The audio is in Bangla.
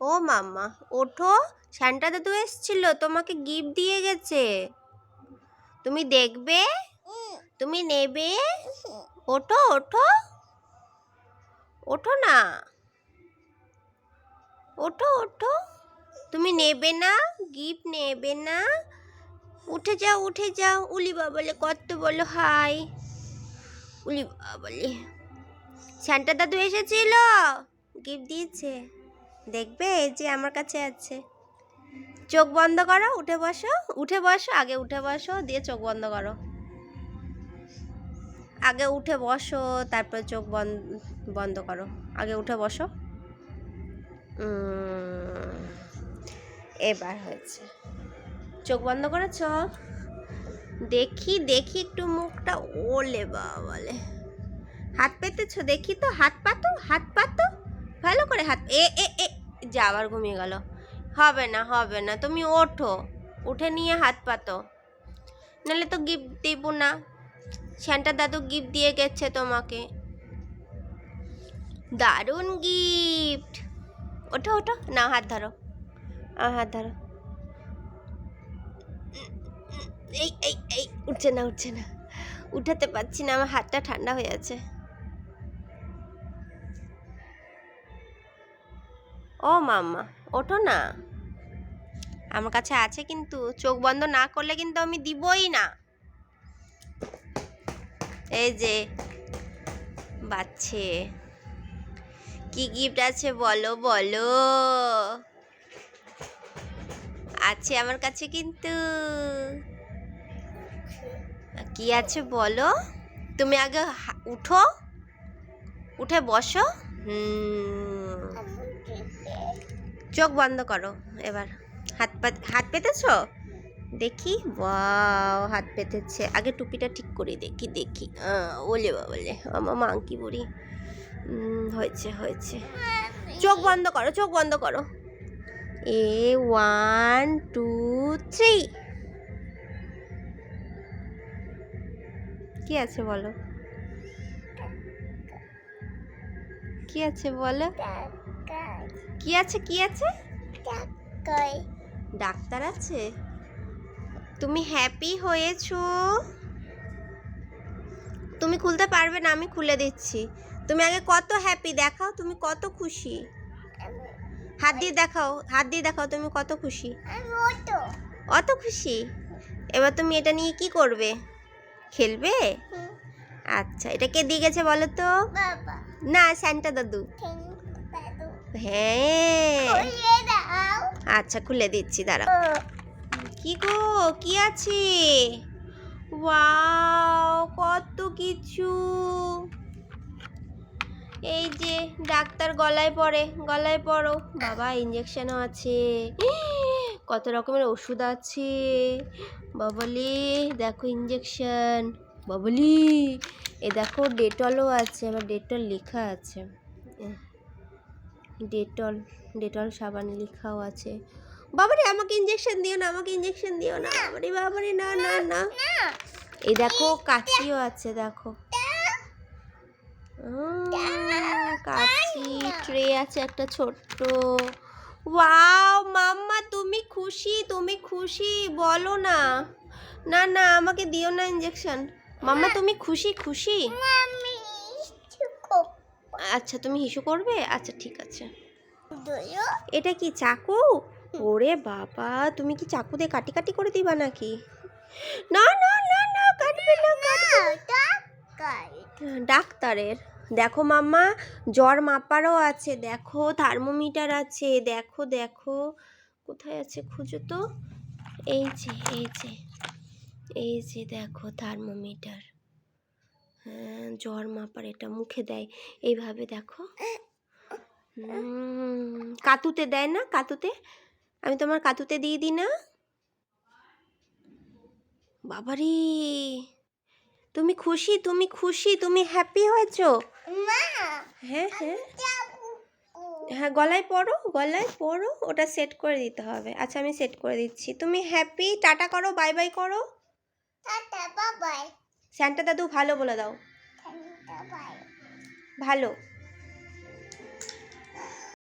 ও মাম্মা, ওঠো, স্যান্টা দাদু এসছিল, তোমাকে গিফট দিয়ে গেছে। তুমি দেখবে? তুমি নেবে? ওঠো ওঠো। ওঠো না। ওঠো ওঠো। তুমি নেবে না গিফট নেবে না। উঠে যাও উঠে যাও। উলি বাবলে কত বলো, হাই। উলি বাবলে। স্যান্টা দাদু এসেছিল গিফট দিয়েছে। দেখবে এই যে আমার কাছে আছে। চোখ বন্ধ করো, উঠে বসো উঠে বসো, আগে উঠে বসো, দিয়ে চোখ বন্ধ করো। আগে উঠে বসো, তারপর চোখ বন্ধ বন্ধ করো। আগে উঠে বসো। এবার হয়েছে। চোখ বন্ধ করেছ? দেখি দেখি একটু মুখটা, ওলে বা বলে হাত পেতেছো? দেখি তো, হাত পাতো হাত পাতো ভালো করে হাত, এ এ এ যা আবার ঘুমিয়ে গেল। হবে না হবে না, তুমি ওঠো। উঠে নিয়ে হাত পাতো। নাহলে তো গিফট দেব না। শ্যান্টা দাদু গিফট দিয়ে গেছে তোমাকে। দারুণ গিফট। ওঠো ওঠো। না হাত ধরো। হাত ধরো। এই এই এই, উঠছে না উঠছে না। উঠাতে পারছি না, আমার হাতটা ঠান্ডা হয়ে আছে। ও মাম্মা, ওঠো না। আমার কাছে আছে কিন্তু, চোখ বন্ধ না করলে কিন্তু আমি দিবই না। এই যে, বাচ্চে, কি গিফট আছে বলো বলো। আছে আমার কাছে কিন্তু। কি আছে বলো? তুমি আগে উঠো। উঠে বসো। হুম। চোখ বন্ধ করো। এবার হাত পা হাত পেতেছো? দেখি। ওয়াও হাত পেতেছে। আগে টুপিটা ঠিক করে দেখি দেখি। ওলে বাবলে আমার মাংকি বুড়ি উম, হয়েছে হয়েছে। চোখ বন্ধ করো চোখ বন্ধ করো। এ ওয়ান টু থ্রি। কি আছে বলো? কি আছে বলো? কি আছে কি আছে? ডাক্তার। আছে? তুমি হ্যাপি হয়েছো? তুমি খুলতে পারবে না আমি খুলে দিচ্ছি। তুমি আগে কত হ্যাপি দেখাও তুমি কত খুশি? হাত দিয়ে দেখাও হাত দিয়ে দেখাও তুমি কত খুশি? অত খুশি? এবার তুমি এটা নিয়ে কি করবে? খেলবে? আচ্ছা এটা কে দিয়ে গেছে বলো তো? না স্যান্টা দাদু। হ্যাঁ। আচ্ছা খুলে দিচ্ছি দাঁড়াও। কি গো কি আছে? ওয়াও কত কিছু। এই যে ডাক্তার গলায় পড়ে গলায় পড়ো। বাবা ইঞ্জেকশনও আছে। কত রকমের ওষুধ আছে। বাবলি দেখো ইঞ্জেকশন বাবলি এ দেখো ডেটলও আছে আমার ডেটল লেখা আছে। ডেটল ডেটল সাবান লেখাও আছে। বাবারে, আমাকে ইঞ্জেকশন দিও না, আমাকে ইঞ্জেকশন দিও না। বাবারে বাবারে, না না না। এই দেখো, কাচিও আছে, দেখো। কাচি ট্রে আছে একটা ছোট্ট। ওয়াও, মাম্মা, তুমি খুশি তুমি খুশি, বলো না। না না, আমাকে দিও না ইঞ্জেকশন মাম্মা, তুমি খুশি খুশি? আচ্ছা তুমি হিসু করবে? আচ্ছা ঠিক আছে। এটা কি চাকু? ওরে বাবা তুমি কি চাকু দিয়ে কাটি কাটি করে দিবা নাকি? না না না না কাটবে না। ডাক্তারের। দেখো মাম্মা জ্বর মাপারও আছে দেখো থার্মোমিটার আছে দেখো দেখো। কোথায় আছে খুঁজো তো? এই যে এই যে এই যে দেখো থার্মোমিটার। জ্বর মাপার এটা মুখে দেয়। এইভাবে দেখো। কাতুতে দেয় না? কাতুতে? আমি তোমার কাতুতে দিয়ে দিই না? বাবারি! তুমি খুশি? তুমি খুশি? তুমি হ্যাপি হয়েছো? হ্যাঁ হ্যাঁ। হ্যাঁ গলায় পড়ো গলায় পড়ো ওটা সেট করে দিতে হবে। আচ্ছা আমি সেট করে দিচ্ছি। তুমি হ্যাপি টাটা করো বাই বাই করো। টাটা বাবাই স্যান্টা দাদু ভালো বলে দাও। ভালো।